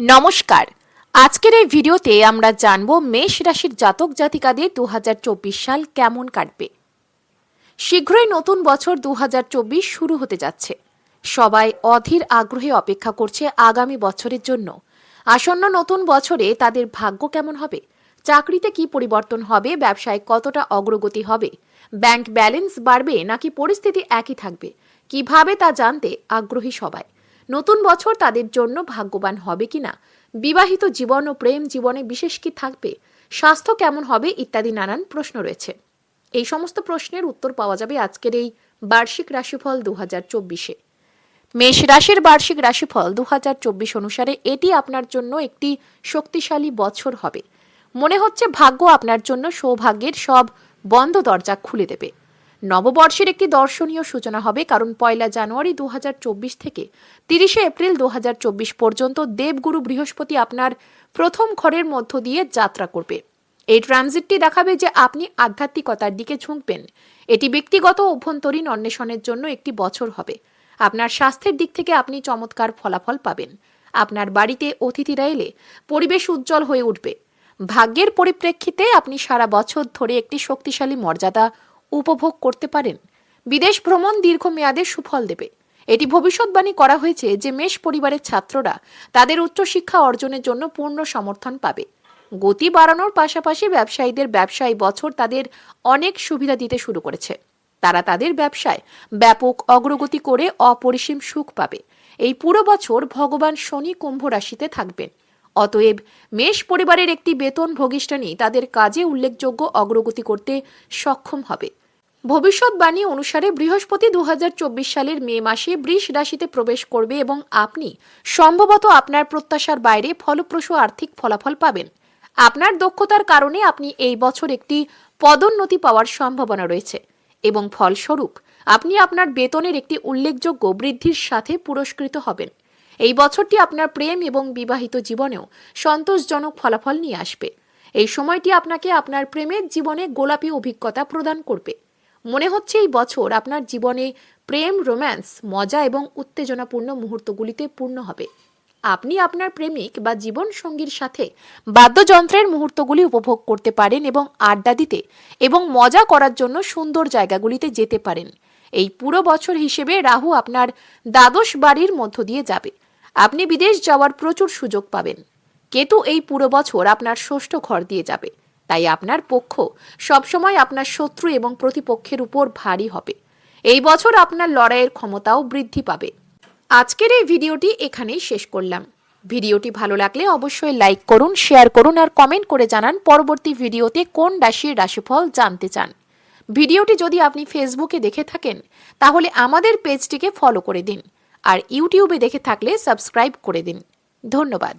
নমস্কার। আজকের এই ভিডিওতে আমরা জানব মেষ রাশির জাতক জাতিকাদের দু হাজার চব্বিশ সাল কেমন কাটবে। শীঘ্রই নতুন বছর দু হাজার চব্বিশ শুরু হতে যাচ্ছে। সবাই অধীর আগ্রহে অপেক্ষা করছে আগামী বছরের জন্য। আসন্ন নতুন বছরে তাদের ভাগ্য কেমন হবে? চাকরিতে কি পরিবর্তন হবে? ব্যবসায় কতটা অগ্রগতি হবে? ব্যাংক ব্যালেন্স বাড়বে নাকি পরিস্থিতি একই থাকবে? কীভাবে তা জানতে আগ্রহী সবাই। নতুন বছর তাদের জন্য ভাগ্যবান হবে কিনা? বিবাহিত জীবন ও প্রেম জীবনে বিশেষ কি থাকবে? স্বাস্থ্য কেমন হবে ইত্যাদি নানান প্রশ্ন রয়েছে। এই সমস্ত প্রশ্নের উত্তর পাওয়া যাবে আজকের এই বার্ষিক রাশিফল দু হাজার চব্বিশে। মেষ রাশির বার্ষিক রাশিফল দু হাজার চব্বিশ অনুসারে এটি আপনার জন্য একটি শক্তিশালী বছর হবে। মনে হচ্ছে ভাগ্য আপনার জন্য সৌভাগ্যের সব বন্ধ দরজা খুলে দেবে। নববর্ষের একটি দর্শনীয় সূচনা হবে, কারণ পয়লা জানুয়ারি দুহাজার চব্বিশ থেকে তিরিশে এপ্রিল দুহাজার চব্বিশ পর্যন্ত দেবগুরু বৃহস্পতি আপনার প্রথম ঘরের মধ্য দিয়ে যাত্রা করবে। এই ট্রানজিটটি দেখাবে যে আপনি আধ্যাত্মিকতার দিকে ঝুঁকবেন। এটি ব্যক্তিগত অভ্যন্তরীণ অন্বেষণের জন্য একটি বছর হবে। আপনার স্বাস্থ্যের দিক থেকে আপনি চমৎকার ফলাফল পাবেন। আপনার বাড়িতে অতিথিরা এলে পরিবেশ উজ্জ্বল হয়ে উঠবে। ভাগ্যের পরিপ্রেক্ষিতে আপনি সারা বছর ধরে একটি শক্তিশালী মর্যাদা উপভোগ করতে পারেন। বিদেশ ভ্রমণ দীর্ঘমেয়াদে সুফল দেবে। এটি ভবিষ্যৎবাণী করা হয়েছে যে মেষ পরিবারের ছাত্ররা তাদের উচ্চশিক্ষা অর্জনের জন্য পূর্ণ সমর্থন পাবে। গতি বাড়ানোর পাশাপাশি ব্যবসায়ীদের ব্যবসায়ী বছর তাদের অনেক সুবিধা দিতে শুরু করেছে। তারা তাদের ব্যবসায় ব্যাপক অগ্রগতি করে অপরিসীম সুখ পাবে। এই পুরো বছর ভগবান শনি কুম্ভ রাশিতে থাকবেন। অতএব মেষ পরিবারের একটি বেতন ভোগিষ্ঠানী তাদের কাজে উল্লেখযোগ্য অগ্রগতি করতে সক্ষম হবে। ভবিষ্যৎবাণী অনুসারে বৃহস্পতি দু হাজার চব্বিশ সালের মে মাসে বৃষ রাশিতে প্রবেশ করবে এবং আপনি সম্ভবত আপনার প্রত্যাশার বাইরে ফলপ্রসূ আর্থিক ফলাফল পাবেন। আপনার দক্ষতার কারণে আপনি এই বছর একটি পদোন্নতি পাওয়ার সম্ভাবনা রয়েছে এবং ফলস্বরূপ আপনি আপনার বেতনের একটি উল্লেখযোগ্য বৃদ্ধির সাথে পুরস্কৃত হবেন। এই বছরটি আপনার প্রেম এবং বিবাহিত জীবনেও সন্তোষজনক ফলাফল নিয়ে আসবে। এই সময়টি আপনাকে আপনার প্রেমের জীবনে গোলাপী অভিজ্ঞতা প্রদান করবে। মনে হচ্ছে এই বছর আপনার জীবনে প্রেম রোম্যান্স মজা এবং উত্তেজনাপূর্ণ মুহূর্তগুলিতে পূর্ণ হবে। আপনি আপনার প্রেমিক বা জীবন সঙ্গীর সাথে বাদ্যযন্ত্রের মুহূর্তগুলি উপভোগ করতে পারেন এবং আড্ডা দিতে এবং মজা করার জন্য সুন্দর জায়গাগুলিতে যেতে পারেন। এই পুরো বছর হিসেবে রাহু আপনার দ্বাদশ বাড়ির মধ্য দিয়ে যাবে। আপনি বিদেশ যাওয়ার প্রচুর সুযোগ পাবেন। কেতু এই পুরো বছর আপনার ষষ্ঠ ঘর দিয়ে যাবে। তাই আপনার পক্ষ সবসময় আপনার শত্রু এবং প্রতিপক্ষের উপর ভারী হবে। এই বছর আপনার লড়াইয়ের ক্ষমতাও বৃদ্ধি পাবে। আজকের এই ভিডিওটি এখানেই শেষ করলাম। ভিডিওটি ভালো লাগলে অবশ্যই লাইক করুন, শেয়ার করুন আর কমেন্ট করে জানান পরবর্তী ভিডিওতে কোন রাশির রাশিফল জানতে চান। ভিডিওটি যদি আপনি ফেসবুকে দেখে থাকেন, তাহলে আমাদের পেজটিকে ফলো করে দিন আর ইউটিউবে দেখে থাকলে সাবস্ক্রাইব করে দিন। ধন্যবাদ।